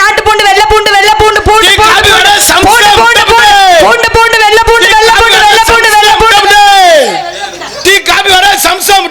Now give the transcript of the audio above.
நாட்டு பூண்டு வெள்ளை பூண்டு. வெள்ளை பூண்டு பூண்டு பூண்டு பூண்டு பூண்டு பூண்டு பூண்டு வெள்ளை பூண்டு வெள்ளை பூண்டு வெள்ளை பூண்டு வெள்ளை பூண்டு டீ காபி வர சம்சம்